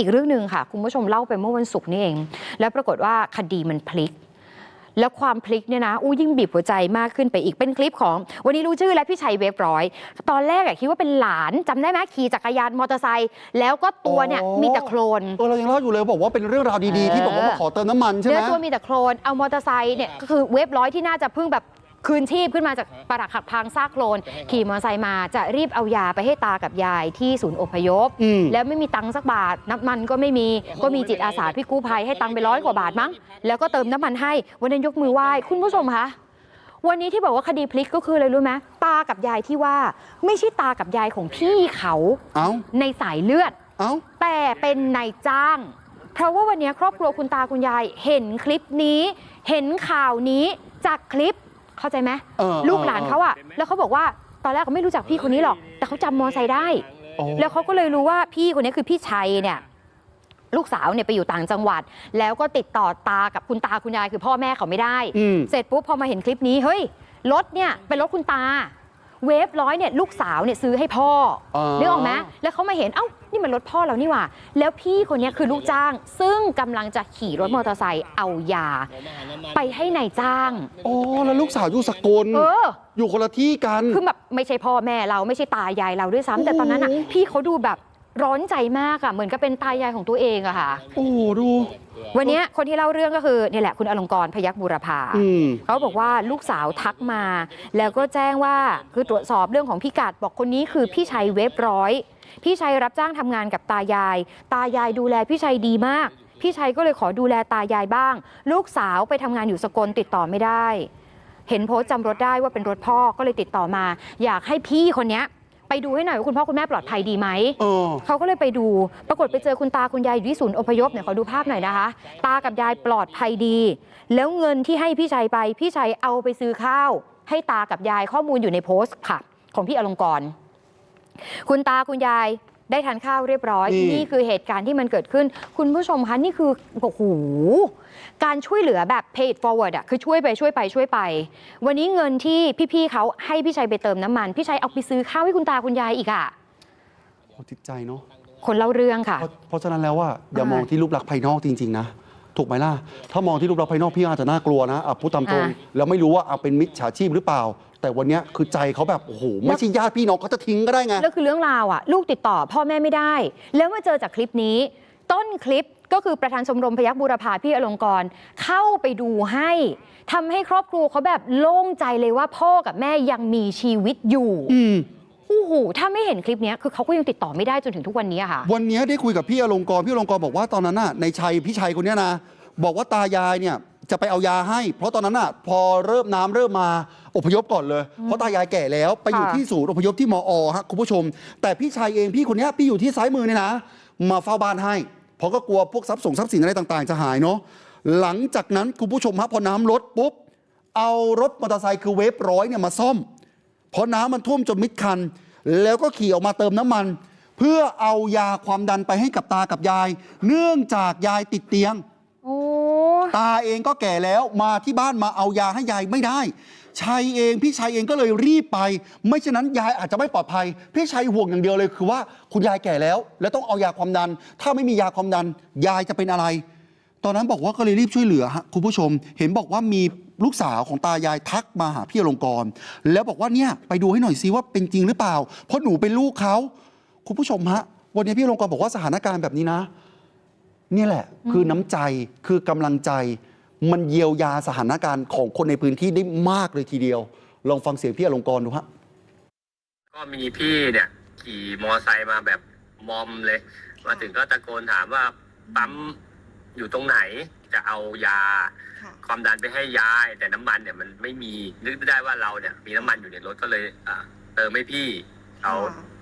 อีกเรื่องหนึ่งค่ะ คุณผู้ชมเล่าไปเมื่อวันศุกร์นี่เอง แล้วปรากฏว่าคดีมันพลิก แล้วความพลิกเนี่ยนะอู้ยิ่งบีบหัวใจมากขึ้นไปอีกเป็นคลิปของ วันนี้รู้ชื่อแล้วพี่ชัยเวฟร้อย ตอนแรกอะคิดว่าเป็นหลานจำได้ไหมขี่จักรยานมอเตอร์ไซค์แล้วก็ตัวเนี่ยอ๋อมีแต่โคลน เออเรายังเล่าอยู่เลยบอกว่าเป็นเรื่องราวดีๆ ที่บอกว่ามาขอเติมน้ำมันใช่ไหม เนื้อตัวมีแต่โคลนเอามอเตอร์ไซค์เนี่ยก็คือเวฟร้อยที่น่าจะเพิ่งแบบ คืนชีพขึ้นมาจากปรักหักพังซากโคลน ขี่มอเตอร์ไซค์มาจะรีบเอายาไปให้ตากับยายที่ศูนย์อพยพ อืม แล้วไม่มีตังค์สักบาท น้ำมันก็ไม่มีก็มีจิตอาสาพี่กู้ภัยให้ตังค์ไปร้อยกว่าบาทมั้ง แล้วก็เติมน้ำมันให้ วันนั้นยกมือไหว้คุณผู้ชมคะวันนี้ที่บอกว่าคดีพลิกก็คืออะไรรู้ไหมตากับยายที่ว่า ไม่ใช่ตากับยายของพี่เขาเอ้า ในสายเลือด เอ้า แต่เป็นนายจ้าง เพราะว่าวันนี้ครอบครัวคุณตาคุณยายเห็นคลิปนี้ เห็นข่าวนี้จากคลิป เข้าใจไหมเออลูกหลานเขาอะแล้วเขาบอกว่าตอนแรกเขาไม่รู้จักพี่คนนี้หรอก แต่เขาจำมอไซค์ได้โอ้แล้วเขาก็เลยรู้ว่าพี่คนนี้คือพี่ชัยเนี่ยลูกสาวเนี่ยไปอยู่ต่างจังหวัด แล้วก็ติดต่อตากับคุณตาคุณยายคือพ่อแม่เขาไม่ได้อืมเสร็จปุ๊บพอมาเห็นคลิปนี้เฮ้ยรถเนี่ยเป็นรถคุณตา เวฟร้อยเนี่ยลูกสาวเนี่ยซื้อให้พ่ออ๋อนึกออกไหมแล้วเขามาเห็นเอ้านี่มันรถพ่อเรานี่หว่า แล้วพี่คนเนี้ยคือลูกจ้าง ซึ่งกำลังจะขี่รถมอเตอร์ไซค์เอายา ไปให้นายจ้างโอ้แล้วลูกสาวอยู่สกลเอออยู่คนละที่กันคือแบบไม่ใช่พ่อแม่เราไม่ใช่ตายายเราด้วยซ้ำแต่ตอนนั้นอะโอ้โหพี่เขาดูแบบ ร้อนใจมากอะเหมือนกับเป็นตายายของตัวเองอะค่ะ โอ้โหดู วันเนี้ยคนที่เล่าเรื่องก็คือเนี่ยแหละคุณอลงกรณ์พยักบุรพาอืม เขาบอกว่าลูกสาวทักมา แล้วก็แจ้งว่าคือตรวจสอบเรื่องของพิกัดบอกคนนี้คือพี่ชัยเว็บร้อย พี่ชัยรับจ้างทำงานกับตายาย ตายายดูแลพี่ชัยดีมาก พี่ชัยก็เลยขอดูแลตายายบ้าง ลูกสาวไปทำงานอยู่สกลติดต่อไม่ได้ เห็นโพสต์จำรถได้ว่าเป็นรถพ่อก็เลยติดต่อมา อยากให้พี่คนเนี้ย ไปดูให้หน่อยว่าคุณพ่อคุณแม่ปลอดภัยดีไหมเออเขาก็เลยไปดู ปรากฏไปเจอคุณตาคุณยายอยู่ที่ศูนย์อพยพเนี่ยขอดูภาพหน่อยนะคะ ตากับยายปลอดภัยดี แล้วเงินที่ให้พี่ชัยไป พี่ชัยเอาไปซื้อข้าว ให้ตากับยายข้อมูลอยู่ในโพสต์ค่ะ ของพี่อลงกรณ์คุณตาคุณยาย ได้ทานข้าวเรียบร้อยนี่นี่คือเหตุการณ์ที่มันเกิดขึ้น คุณผู้ชมคะนี่คือโอ้โหการช่วยเหลือแบบ pay it forward อะคือช่วยไปช่วยไปช่วยไป วันนี้เงินที่พี่ๆเขาให้พี่ชัยไปเติมน้ำมัน พี่ชัยเอาไปซื้อข้าวให้คุณตาคุณยายอีกอะโอ้จิตใจเนาะคนเล่าเรื่องค่ะ เพราะเพราะฉะนั้นแล้วว่าอย่าอ่ามมองที่รูปลักษณ์ภายนอกจริง ๆ นะ ถูกไหมล่ะ ถ้ามองที่รูปลักษณ์ภายนอกพี่อาจจะน่ากลัวนะอะพูดตามตรงอ่า แล้วไม่รู้ว่าเอาเป็นมิจฉาชีพหรือเปล่า แต่วันเนี้ยคือใจเขาแบบโอ้โหไม่ใช่ญาติพี่น้องเขาจะทิ้งก็ได้ไง แล้วคือเรื่องราวอะ ลูกติดต่อพ่อแม่ไม่ได้ แล้วมาเจอจากคลิปนี้ ต้นคลิปก็คือประธานชมรมพยักบูรพาพี่อลงกรณ์เข้าไปดูให้ทำให้ครอบครัวเขาแบบโล่งใจเลยว่าพ่อกับแม่ยังมีชีวิตอยู่อืม โอ้โหถ้าไม่เห็นคลิปเนี้ยคือเขาก็ยังติดต่อไม่ได้จนถึงทุกวันนี้อะค่ะ วันเนี้ยได้คุยกับพี่อลงกรณ์พี่อลงกรณ์บอกว่าตอนนั้นน่ะในชัยพี่ชัยคนเนี้ยนะ บอกว่าตายายเนี่ยจะไปเอายาให้ เพราะตอนนั้นน่ะพอเริ่มน้ำเริ่มมา อพยพก่อนเลย เพราะตายายแก่แล้วไปอยู่ค่ะ ที่ศูนย์อพยพที่มอฮะคุณผู้ชม แต่พี่ชัยเองพี่คนเนี้ยพี่อยู่ที่ซ้ายมือเนี่ยนะ มาเฝ้าบ้านให้ เพราะก็กลัวพวกทรัพย์สงทรัพย์สินอะไรต่างๆ จะหายเนาะหลังจากนั้นคุณผู้ชมฮะพอน้ำลดปุ๊บ เอารถมอเตอร์ไซค์คือเวฟร้อยเนี่ยมาซ่อม เพราะน้ำมันท่วมจนมิดคัน แล้วก็ขี่ออกมาเติมน้ำมัน เพื่อเอายาความดันไปให้กับตากับยาย เนื่องจากยายติดเตียง โอ้ ตาเองก็แก่แล้วมาที่บ้านมาเอายาให้ยายไม่ได้ ชัยเองพี่ชัยเองก็เลยรีบไป ไม่ฉะนั้นยายอาจจะไม่ปลอดภัย พี่ชัยห่วงอย่างเดียวเลยคือว่าคุณยายแก่แล้ว แล้วต้องเอายาความดัน ถ้าไม่มียาความดัน ยายจะเป็นอะไร ตอนนั้นบอกว่าก็เลยรีบช่วยเหลือฮะคุณผู้ชม เห็นบอกว่ามีลูกสาวของตายายทักมาหาพี่อลงกรณ์แล้วบอกว่าเนี่ยไปดูให้หน่อยซิว่าเป็นจริงหรือเปล่า เพราะหนูเป็นลูกเขาคุณผู้ชมฮะวันนี้พี่อลงกรณ์บอกว่าสถานการณ์แบบนี้นะ นี่แหละ คือน้ำใจคือกำลังใจ มันเยียวยาสถานการณ์ของคนในพื้นที่ได้มากเลยทีเดียว ลองฟังเสียงพี่อลงกรณ์ดูฮะก็มีพี่เนี่ย ขี่มอไซค์มาแบบมอมเลย มาถึงก็ตะโกนถามว่าปั๊มอยู่ตรงไหนจะเอายา ความดันไปให้ยาย แต่น้ำมันเนี่ยมันไม่มีนึกได้ว่าเราเนี่ย มีน้ำมันอยู่ในรถก็เลยอ่าเติมให้พี่เอา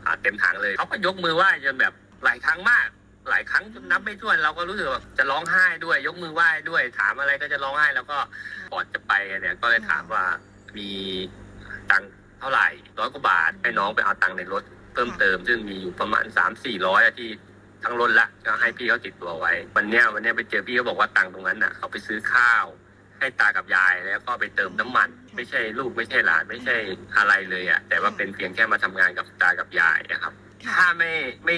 อ่าเต็มถังเลยเขาก็ยกมือไหว้จนแบบหลายครั้งมาก หลายครั้งจนนับไม่ถ้วนเราก็รู้สึกว่าจะร้องไห้ด้วย ยกมือไหว้ด้วย ถามอะไรก็จะร้องไห้แล้วก็ก่อนจะไปเนี่ยก็เลยถามว่ามีตังค์เท่าไหร่ร้อยกว่าบาทให้น้องไปเอาตังค์ในรถเพิ่มเติม ซึ่งมีอยู่ประมาณสามสี่ร้อยที่ทั้งรถละก็ให้พี่เขาติดตัวไว้ วันเนี้ยวันเนี้ยไปเจอพี่เขาบอกว่าตังค์ตรงนั้นน่ะเขาไปซื้อข้าว ให้ตากับยายแล้วก็ไปเติมน้ำมัน ไม่ใช่ลูกไม่ใช่หลานไม่ใช่อะไรเลยอะ่ะแต่ว่าเป็นเพียงแค่มาทำงานกับตากับยายนะครับ ถ้าไม่ไม่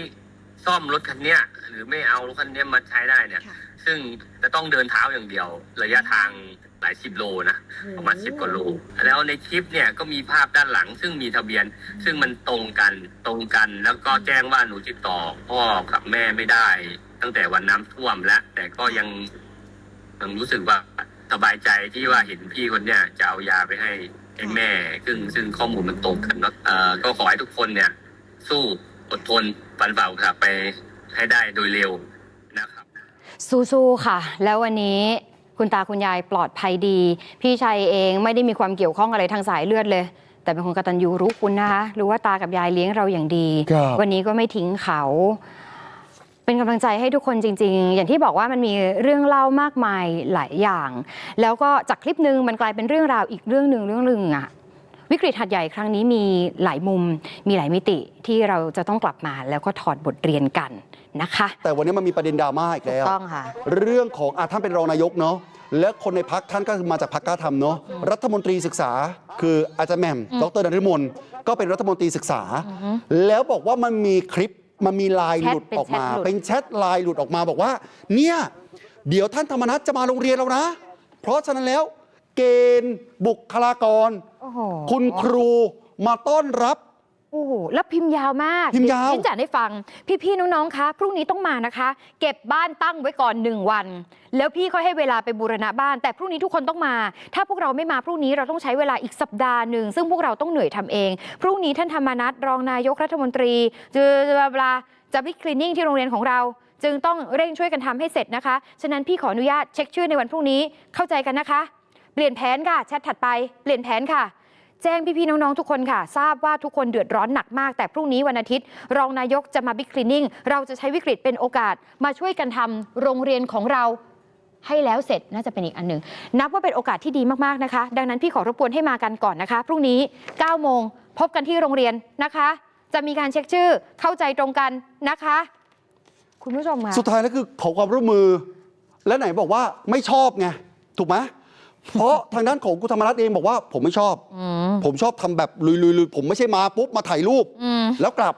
ซ่อมรถคันเนี้ยหรือไม่เอารถคันเนี้ยมาใช้ได้เนี่ย ค่ะซึ่งจะต้องเดินเท้าอย่างเดียว ระยะทางหลายสิบโลนะ ประมาณสิบกว่าโล แล้วในคลิปเนี่ยก็มีภาพด้านหลัง ซึ่งมีทะเบียน ซึ่งมันตรงกันตรงกัน แล้วก็แจ้งว่าหนูติดต่อพ่อกับแม่ไม่ได้ ตั้งแต่วันน้ำท่วมแล้ว แต่ก็ยังยังรู้สึกว่าสบายใจที่ว่าเห็นพี่คนเนี่ยจะเอายาไปให้ให้แม่ ซึ่งซึ่งข้อมูลมันตรงกันเนาะเอ่อก็ขอให้ทุกคนเนี่ย สู้ อดทนฟันฝ่าอุปสรรคไปให้ได้โดยเร็วนะครับ สู้ๆค่ะ แล้ววันนี้คุณตาคุณยายปลอดภัยดี พี่ชัยเองไม่ได้มีความเกี่ยวข้องอะไรทางสายเลือดเลย แต่เป็นคนกตัญญูรู้คุณนะคะรู้ว่าตากับยายเลี้ยงเราอย่างดี ครับ วันนี้ก็ไม่ทิ้งเขา เป็นกำลังใจให้ทุกคนจริง ๆ อย่างที่บอกว่ามันมีเรื่องเล่ามากมายหลายอย่าง แล้วก็จากคลิปหนึ่งมันกลายเป็นเรื่องราวอีกเรื่องหนึ่งเรื่องหนึ่งอะ วิกฤตหัดใหญ่ครั้งนี้มีหลายมุม มีหลายมิติที่เราจะต้องกลับมาแล้วก็ถอดบทเรียนกันนะคะ แต่วันนี้มันมีประเด็นดราม่าอีกถูกแล้วต้องค่ะ เรื่องของอาท่านเป็นรองนายกเนาะและคนในพักท่านก็มาจากพักกล้าทำเนาะรัฐมนตรีศึกษา คืออาจารย์แหม่มอืมดรนฤมลก็เป็นรัฐมนตรีศึกษาอือฮึแล้วบอกว่ามันมีคลิปมันมีไลน์หลุดแชทเป็นออกมาแชทหลุดเป็นแชทไลน์หลุดออกมาบอกว่า เนี่ย เดี๋ยวท่านธรรมนัฐจะมาโรงเรียนเรานะ เพราะฉะนั้นแล้ว เกณฑ์ บุคลากร โอ้โหคุณครูมาต้อนรับ โอ้โหแล้วพิมพ์ยาวมากพิมพ์ยาว เดี๋ฉันจะให้ฟัง พี่ๆน้องๆคะพรุ่งนี้ต้องมานะคะ เก็บบ้านตั้งไว้ก่อนหนึ่งวัน แล้วพี่ค่อยให้เวลาไปบูรณะบ้าน แต่พรุ่งนี้ทุกคนต้องมา ถ้าพวกเราไม่มาพรุ่งนี้เราต้องใช้เวลาอีกสัปดาห์หนึ่งซึ่งพวกเราต้องเหนื่อยทำเอง พรุ่งนี้ท่านธรรมนัฐรองนายกรัฐมนตรีจะบลาบลาจะบิ๊กคลีนนิ่งที่โรงเรียนของเรา จึงต้องเร่งช่วยกันทำให้เสร็จนะคะฉะนั้นพี่ขออนุญาตเช็คชื่อในวันพรุ่งนี้เข้าใจกันนะคะเป ลี่ยนแผนค่ะแชทถัดไปเปลี่ยนแผนค่ะ แจ้งพี่ ๆ น้อง ๆ ทุกคนค่ะ ทราบว่าทุกคนเดือดร้อนหนักมาก แต่พรุ่งนี้วันอาทิตย์ รองนายกจะมาบิ๊กคลีนิ่งเราจะใช้วิกฤตเป็นโอกาสมาช่วยกันทำโรงเรียนของเราให้แล้วเสร็จน่าจะเป็นอีกอันหนึ่งนับว่าเป็นโอกาสที่ดีมากๆนะคะ ดังนั้นพี่ขอรบกวนให้มากันก่อนนะคะ พรุ่งนี้ 9 โมงพบกันที่โรงเรียนนะคะ จะมีการเช็คชื่อเข้าใจตรงกันนะคะ คุณผู้ชมค่ะสุดท้ายแล้วคือขอความร่วมมือ และไหนบอกว่าไม่ชอบไงถูกไหม เพราะทางด้านของกุธรรมรัฐเองบอกว่าผมไม่ชอบอืมผมชอบทำแบบลุยๆๆผมไม่ใช่มาปุ๊บมาถ่ายรูปอืมแล้วกลับ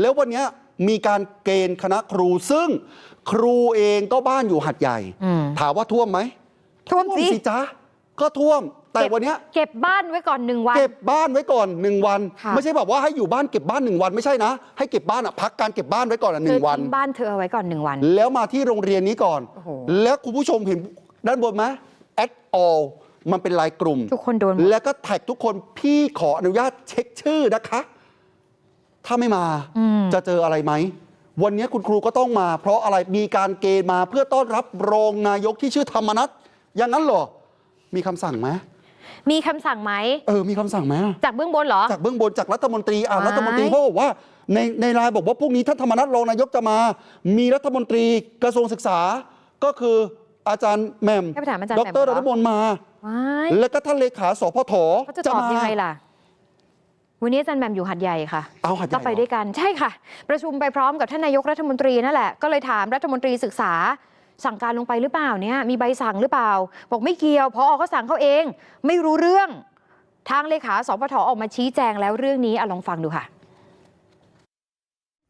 แล้ววันเนี้ยมีการเกณฑ์คณะครูซึ่งครูเองก็บ้านอยู่หัดใหญ่อืมถามว่าท่วมไหมท่วมสิสิจ๊ะก็ท่วม แต่เก็บวันเนี้ยเก็บบ้านไว้ก่อนหนึ่งวัน เก็บบ้านไว้ก่อนหนึ่งวันค่ะไม่ใช่แบบว่าให้อยู่บ้านเก็บบ้านหนึ่งวันไม่ใช่นะ ให้เก็บบ้านอะพักการเก็บบ้านไว้ก่อนอะหเธนึ่องวันทิ้งบ้านเธอเอาไว้ก่อนหนึ่งวัน แล้วมาที่โรงเรียนนี้ก่อนโอ้โหแล้วคุณผู้ชมเห็นด้านบนไหม at all มันเป็นลายกลุ่ม ทุกคนโดนหมดแล้วก็แท็กทุกคนพี่ขออนุญาตเช็คชื่อนะคะ ถ้าไม่มาอืม จะเจออะไรไหม วันนี้คุณครูก็ต้องมา เพราะอะไรมีการเกณฑ์มาเพื่อต้อนรับรองนายกที่ชื่อธรรมนัฐอย่างนั้นเหรอ มีคำสั่งไหมมีคำสั่งไหม เออมีคำสั่งไหมจากเบื้องบนเหรอ จากเบื้องบนจากรัฐมนตรีอ่าว้ายรัฐมนตรีเขาบอกว่าในในไลน์บอกว่าพรุ่งนี้ท่านธรรมนัฐรองนายกจะมา มีรัฐมนตรีกระทรวงศึกษาก็คือ อาจารย์แหม่มให้ไปถามอาจารย์ดแหม่มรเหรอ รัฐมนตรีมา ว้ายแล้วก็ท่านเลขาสพทเขาจะตอบยังไงล่ะ วันนี้อาจารย์แหม่มอยู่หัดใหญ่ค่ะ เอาหัดใหญ่ก็ไปด้วยกันใช่ค่ะ ประชุมไปพร้อมกับท่านนายกรัฐมนตรีนั่นแหละก็เลยถามรัฐมนตรีศึกษา สั่งการลงไปหรือเปล่าเนี่ยมีใบสั่งหรือเปล่า บอกไม่เกี่ยวพอเขาสั่งเขาเอง ไม่รู้เรื่อง ทางเลขาสปทออกมาชี้แจงแล้วเรื่องนี้อะลองฟังดูค่ะ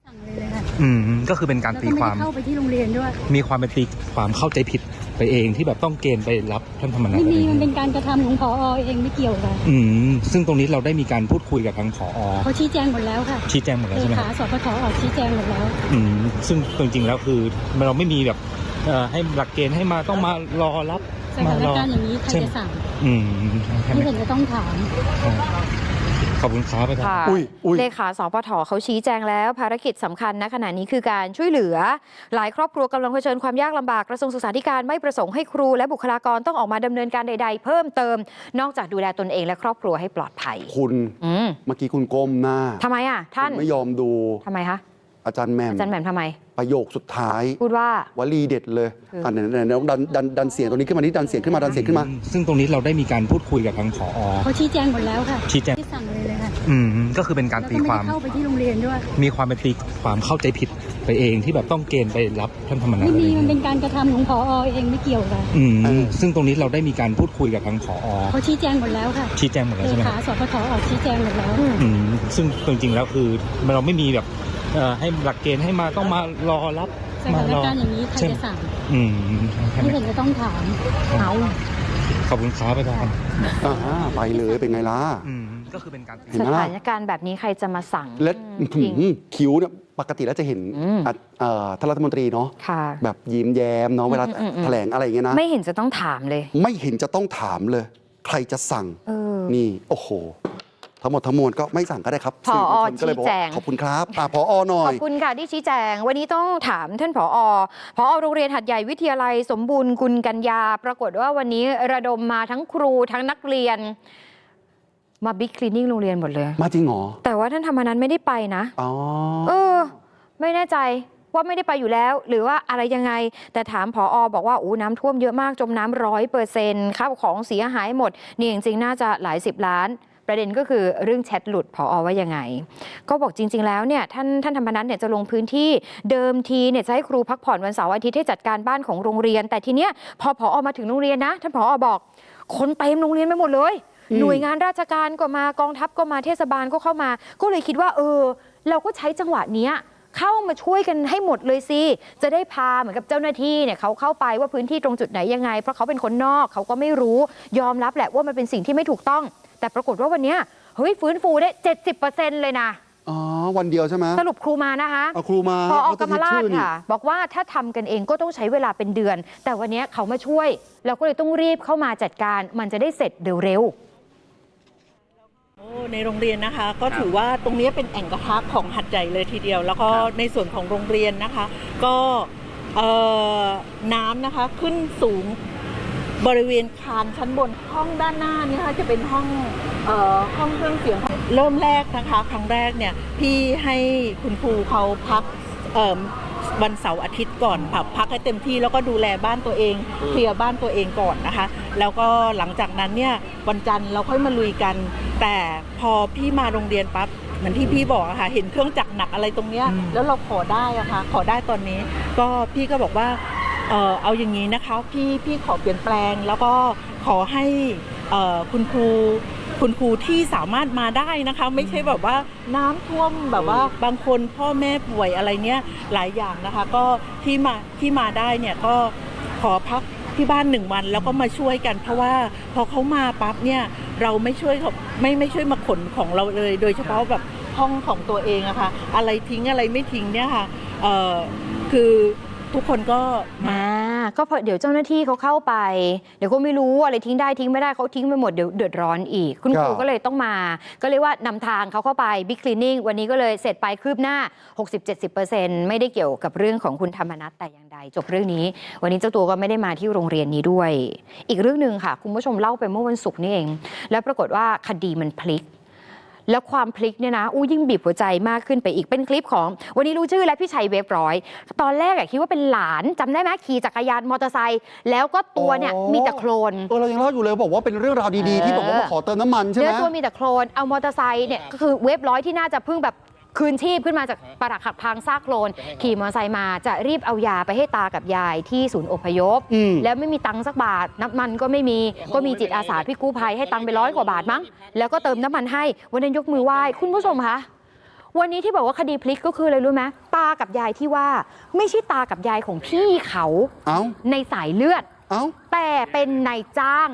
สั่งเลยเลยค่ะอืมก็คือเป็นการแล้วตีก็ไม่คได้วามเข้าไปที่โรงเรียนด้วยมีความเป็นตีความเข้าใจผิด ไปเองที่แบบต้องเกณฑ์ไปรับท่านธรรมนัฐไม่อะไรมีอย่างมันเป็เงี้ยนการกระทำของพอเองไม่เกี่ยวกันอืมซึ่งตรงนี้เราได้มีการพูดคุยกับทางผอเขาชี้แจงหมดแล้วค่ะชี้แจงหมดแล้วเลใช่ไหมคขารับสปทออกชี้แจงหมดแล้ว อืมซึ่งจริงๆแล้วคือเราไม่มีแบบเอ่อให้หลักเกณฑ์ให้มาต้องมารอรับสถานการณ์อย่างนี้ใครจะสั่งอืมใช่ไหมไม่เห็นจะต้องถาม ขอบคุณครับอาจารย์ ค่ะอุ้ยอุ้ยเลขาสปทเขาชี้แจงแล้วภารกิจสำคัญณขณะนี้คือการช่วยเหลือ หลายครอบครัวกำลังเผชิญความยากลำบากกระทรวงศึกษาธิการไม่ประสงค์ให้ครูและบุคลากรต้องออกมาดำเนินการใด ๆ เพิ่มเติม นอกจากดูแลตนเองและครอบครัวให้ปลอดภัย คุณอืมเมื่อกี้คุณก้มหน้าทำไมอะท่าน คุณไม่ยอมดู ทำไมคะ อาจารย์แหม่มอาจารย์แหม่มทำไม ประโยคสุดท้ายพูดว่าวลีเด็ดเลยคืออ่อ่าไหนไหนไหนลองดันดันดันเสียงตรงนี้ขึ้นมาที่ดันเสียงขึ้นมาดันเสียงขึ้นมา ซึ่งตรงนี้เราได้มีการพูดคุยกับทางผอเขาชี้แจงหมดแล้วค่ะชี้แจงที่สั่งเลยเลยค่ะอืมก็คือเป็นการแล้วตีก็ไม่ควาได้มเข้าไปที่โรงเรียนด้วย มีความเป็นตีความเข้าใจผิดไปเองที่แบบต้องเกณฑ์ไปรับท่านธรรมนัฐไม่อะไรมีอย่างมันเงี้ยเป็นการกระทำของพอเองไม่เกี่ยวกันอืมเออ ซึ่งตรงนี้เราได้มีการพูดคุยกับทางผอเขาชี้แจงหมดแล้วค่ะชี้แจงหมดแล้วเลใช่ไหมคขารับสปทออกชี้แจงหมดแล้ว อืมซึ่งจริงๆแล้วคือเราไม่มีแบบ เอ่อให้หลักเกณฑ์ให้มาต้องมารอรับสถานการณ์อย่างนี้ใครเช่นจะสั่งอืมแค่ไม่นั้นเห็นจะต้องถามเอาขอบคุณครับอาจารย์อ่าไปเลยเป็นไงล่ะ อืมก็คือเป็นการ เห็นสไหมล่ะ ถานการณ์แบบนี้ใครจะมาสั่งและอืมจริงหืมคิ้วเนี่ยปกติแล้วจะเห็นอืม อะเอ่อท่านรัฐมนตรีเนาะค่ะ แบบยิ้มแย้มเนาะเวลาอืมอืมอืม แถลงอะไรอย่างเงี้ยนะ ไม่เห็นจะต้องถามเลย ไม่เห็นจะต้องถามเลย ใครจะสั่ง เออ นี่ โอ้โห ทั้งหมดทั้งมวลก็ไม่สั่งก็ได้ครับผอสื่มวลชนก็เลยบอกชี้แจว่าง ขอบคุณครับอะพอหน่อขอย บคุณค่ะที่ชี้แจง วันนี้ต้องถามท่านผอผอโรงเรียนหัดใหญ่วิทยาลัย สมบูรณ์กุลกัญญา ปรากฏว่าวันนี้ระดมมาทั้งครูทั้งนักเรียน มาบิ๊กคลีนิ่งโรงเรียนหมดเลย มาจริงเหรอแต่ว่าท่านธรรมนันไม่ได้ไปนะ อ๋อ เออ ไม่แน่ใจว่าไม่ได้ไปอยู่แล้ว หรือว่าอะไรยังไง แต่ถามผออบอกว่าโอ้น้ำท่วมเยอะมากจมน้ำร้อยเปอร์เซ็นต์ข้าวของเสียหายหมด นี่จริงๆ น่าจะหลายสิบล้าน ประเด็นก็คือเรื่องแชทหลุดผออว่ายังไง ก็บอกจริง ๆ แล้วเนี่ยท่านท่านธรรมนัฐเนี่ยจะลงพื้นที่เดิมทีเนี่ยจะให้ครูพักผ่อนวันเสาร์อาทิตย์ให้จัดการบ้านของโรงเรียน แต่ทีเนี้ยพอผออมาถึงโรงเรียนนะท่านผออบอก คนเต็มโรงเรียนไปหมดเลยอืมหน่วยงานราชการก็มากองทัพก็มาเทศบาลก็เข้ามา ก็เลยคิดว่าเออ เราก็ใช้จังหวะเนี้ยเข้ามาช่วยกันให้หมดเลยสิ จะได้พาเหมือนกับเจ้าหน้าที่เนี่ยเขาเข้าไปว่าพื้นที่ตรงจุดไหนยังไง เพราะเขาเป็นคนนอกเขาก็ไม่รู้ยอมรับแหละว่ามันเป็นสิ่งที่ไม่ถูกต้อง แต่ปรากฏว่าวันเนี้ยเฮ้ยฟื้นฟูได้70%เลยนะอ๋อวันเดียวใช่ไหมสรุปครูมานะคะเอาครูมาพออเขกรรมจะราชชื่อนี่ค่ะ บอกว่าถ้าทำกันเองก็ต้องใช้เวลาเป็นเดือน แต่วันนี้เขามาช่วย เราก็เลยต้องรีบเข้ามาจัดการ มันจะได้เสร็จเร็วโอ้ในโรงเรียนนะคะก็ถือว่าตรงนี้เป็นแอ่งกระทะของหัดใหญ่เลยทีเดียว แล้วก็ในส่วนของโรงเรียนนะคะ ก็เอ่อน้ำนะคะขึ้นสูง บริเวณคานชั้นบนห้องด้านหน้านี่ค่ะจะเป็นห้องเอ่อห้องเครื่องเสียงเริ่มแรกนะคะครั้งแรกเนี่ยพี่ให้คุณครูเขาพักเอ่อวันเสาร์อาทิตย์ก่อนค่ะพักให้เต็มที่แล้วก็ดูแลบ้านตัวเองเคลียร์บ้านตัวเองก่อนนะคะ แล้วก็หลังจากนั้นเนี่ยวันจันทร์เราค่อยมาลุยกัน แต่พอพี่มาโรงเรียนปั๊บเหมือนที่พี่บอกอะค่ะเห็นเครื่องจักรหนักอะไรตรงเนี้ยอืมแล้วเราขอได้อะค่ะขอได้ตอนนี้ ก็พี่ก็บอกว่า เออเอาอย่างนี้นะคะพี่พี่ขอเปลี่ยนแปลง แล้วก็ขอให้เอ่อคุณครูคุณครูที่สามารถมาได้นะคะ ไม่ใช่แบบว่าน้ำท่วมแบบว่าบางคนพ่อแม่ป่วยอะไรเนี้ยหลายอย่างนะคะ ก็ที่มาที่มาได้เนี่ยก็ขอพักที่บ้านหนึ่งวันแล้วก็มาช่วยกัน เพราะว่าพอเขามาปั๊บเนี่ยเราไม่ช่วยเขาไม่ไม่ช่วยมาขนของเราเลย โดยเฉพาะแบบห้องของตัวเองอะค่ะอะไรทิ้งอะไรไม่ทิ้งเนี่ยค่ะเอ่อคือ ทุกคนก็ๆมา อ่าก็เพราะเดี๋ยวเจ้าหน้าที่เขาเข้าไป เดี๋ยวก็ไม่รู้อะไรทิ้งได้ทิ้งไม่ได้เขาทิ้งไปหมดเดี๋ยวเดือดร้อนอีก คุณครูครับ ก็เลยต้องมา ก็เรียกว่านำทางเขาเข้าไปบิ๊กคลีนิ่งวันนี้ก็เลยเสร็จไปคืบหน้า 60-70%ไม่ได้เกี่ยวกับเรื่องของคุณธรรมนัฐแต่อย่างใด จบเรื่องนี้ วันนี้เจ้าตัวก็ไม่ได้มาที่โรงเรียนนี้ด้วย อีกเรื่องหนึ่งค่ะ คุณผู้ชมเล่าไปเมื่อวันศุกร์นี่เอง แล้วปรากฏว่าคดีมันพลิก แล้วความพลิกเนี่ยนะอู้ยิ่งบีบหัวใจมากขึ้นไปอีกเป็นคลิปของ วันนี้รู้ชื่อแล้วพี่ชัยเวฟร้อย ตอนแรกอะคิดว่าเป็นหลานจำได้ไหมขี่จักรยานมอเตอร์ไซค์แล้วก็ตัวเนี่ยอ๋อ มีแต่โคลน เออเรายังเล่าอยู่เลยบอกว่าเป็นเรื่องราวดีๆที่บอกว่ามาขอเติมน้ำมันใช่ไหเนื้มอตัวมีแต่โคลนเอามอเตอร์ไซค์เนี่ยก็คือเวฟร้อยที่น่าจะเพิ่งแบบ คืนชีพขึ้นมาจากปรักหักพังซากโคลน ขี่มอเตอร์ไซค์มาจะรีบเอายาไปให้ตากับยายที่ศูนย์อพยพ อืม แล้วไม่มีตังค์สักบาทน้ำมันก็ไม่มีก็มีจิตอาสาพี่กู้ภัยให้ตังค์ไปร้อยกว่าบาทมั้ง แล้วก็เติมน้ำมันให้วันนั้นยกมือไหว้คุณผู้ชมคะวันนี้ที่บอกว่าคดีพลิกก็คืออะไรรู้ไหมตากับยายที่ว่า ไม่ใช่ตากับยายของพี่เขาเอ้า ในสายเลือด เอ้า แต่เป็นนายจ้าง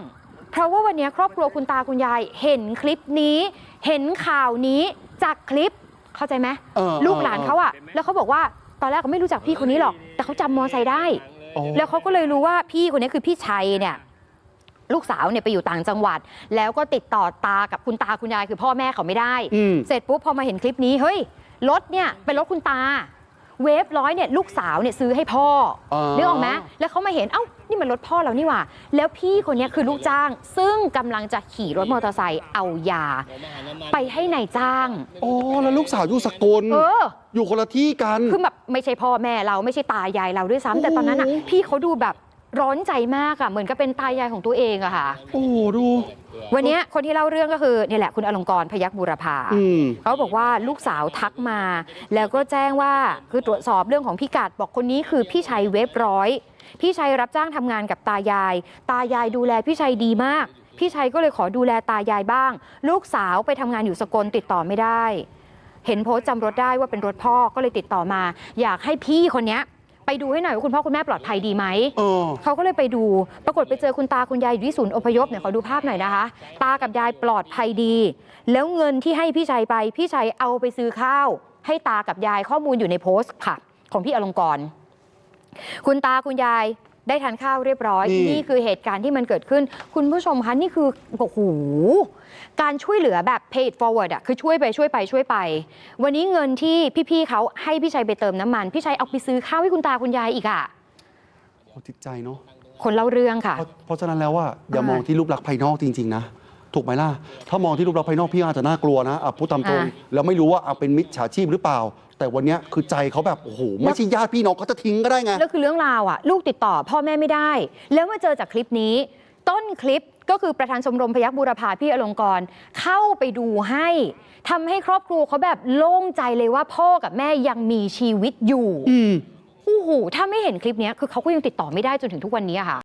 เพราะว่าวันนี้ครอบครัวคุณตาคุณยายเห็นคลิปนี้ เห็นข่าวนี้จากคลิป เข้าใจไหมเออลูกหลานเขาอะแล้วเขาบอกว่าตอนแรกก็ไม่รู้จักพี่คนนี้หรอก แต่เขาจำมอไซค์ได้ อ๋อ แล้วเขาก็เลยรู้ว่าพี่คนนี้คือพี่ชัยเนี่ยลูกสาวเนี่ยไปอยู่ต่างจังหวัด แล้วก็ติดต่อตากับคุณตาคุณยายคือพ่อแม่เขาไม่ได้ อืม เสร็จปุ๊บพอมาเห็นคลิปนี้เฮ้ยรถเนี่ยเป็นรถคุณตา เวฟร้อยเนี่ยลูกสาวเนี่ยซื้อให้พ่ออ๋อนึกออกไหมแล้วเขามาเห็นเอ้านี่มันรถพ่อเรานี่หว่า แล้วพี่คนนี้คือลูกจ้าง ซึ่งกำลังจะขี่รถมอเตอร์ไซค์เอายา ไปให้นายจ้างอ๋อแล้วลูกสาวอยู่สกลเอออยู่คนละที่กันคือแบบไม่ใช่พ่อแม่เราไม่ใช่ตายายเราด้วยซ้ำแต่ตอนนั้นอะโอ้โหพี่เขาดูแบบ ร้อนใจมากอะเหมือนกับเป็นตายายของตัวเองอะค่ะ โอ้โหดู วันเนี้ยคนที่เล่าเรื่องก็คือเนี่ยแหละคุณอลงกรณ์พยักบุรพาอืม เขาบอกว่าลูกสาวทักมา แล้วก็แจ้งว่าคือตรวจสอบเรื่องของพิกัดบอกคนนี้คือพี่ชัยเวฟร้อย พี่ชัยรับจ้างทำงานกับตายาย ตายายดูแลพี่ชัยดีมาก พี่ชัยก็เลยขอดูแลตายายบ้าง ลูกสาวไปทำงานอยู่สกลติดต่อไม่ได้ เห็นโพสต์จำรถได้ว่าเป็นรถพ่อก็เลยติดต่อมา อยากให้พี่คนเนี้ย ไปดูให้หน่อยว่าคุณพ่อคุณแม่ปลอดภัยดีไหมเออเขาก็เลยไปดูปรากฏไปเจอคุณตาคุณยายอยู่ที่ศูนย์อพยพเนี่ยขอดูภาพหน่อยนะคะ ตากับยายปลอดภัยดี แล้วเงินที่ให้พี่ชัยไปพี่ชัยเอาไปซื้อข้าว ให้ตากับยายข้อมูลอยู่ในโพสต์ค่ะ ของพี่อลงกรณ์คุณตาคุณยายได้ทานข้าวเรียบร้อยนี่นี่คือเหตุการณ์ที่มันเกิดขึ้น คุณผู้ชมคะนี่คือโอ้โห การช่วยเหลือแบบ pay it forward อะคือช่วยไปช่วยไปช่วยไป วันนี้เงินที่พี่ๆเขาให้พี่ชัยไปเติมน้ำมัน พี่ชัยเอาไปซื้อข้าวให้คุณตาคุณยายอีกอะโอ้จิตใจเนาะคนเล่าเรื่องค่ะ เพราะเพราะฉะนั้นแล้วว่าอย่าอ่ามมองที่รูปลักษณ์ภายนอกจริง ๆ นะ ถูกไหมล่ะ ถ้ามองที่รูปลักษณ์ภายนอกพี่อาจจะน่ากลัวนะอะพูดตามตรงอ่าแล้วไม่รู้ว่าเอาเป็นมิจฉาชีพหรือเปล่า แต่วันเนี้ยคือใจเขาแบบโอ้โหไม่ใช่ญาติพี่น้องเขาจะทิ้งก็ได้ไง แล้วคือเรื่องราวอะลูกติดต่อพ่อแม่ไม่ได้ แล้วมาเจอจากคลิปนี้ ต้นคลิป ก็คือประธานชมรมพยัคฆ์บูรพาพี่อลงกรณ์เข้าไปดูให้ทำให้ครอบครัวเขาแบบโล่งใจเลยว่าพ่อกับแม่ยังมีชีวิตอยู่อืมโอ้โหถ้าไม่เห็นคลิปเนี้ยคือเขาก็ยังติดต่อไม่ได้จนถึงทุกวันนี้อะค่ะ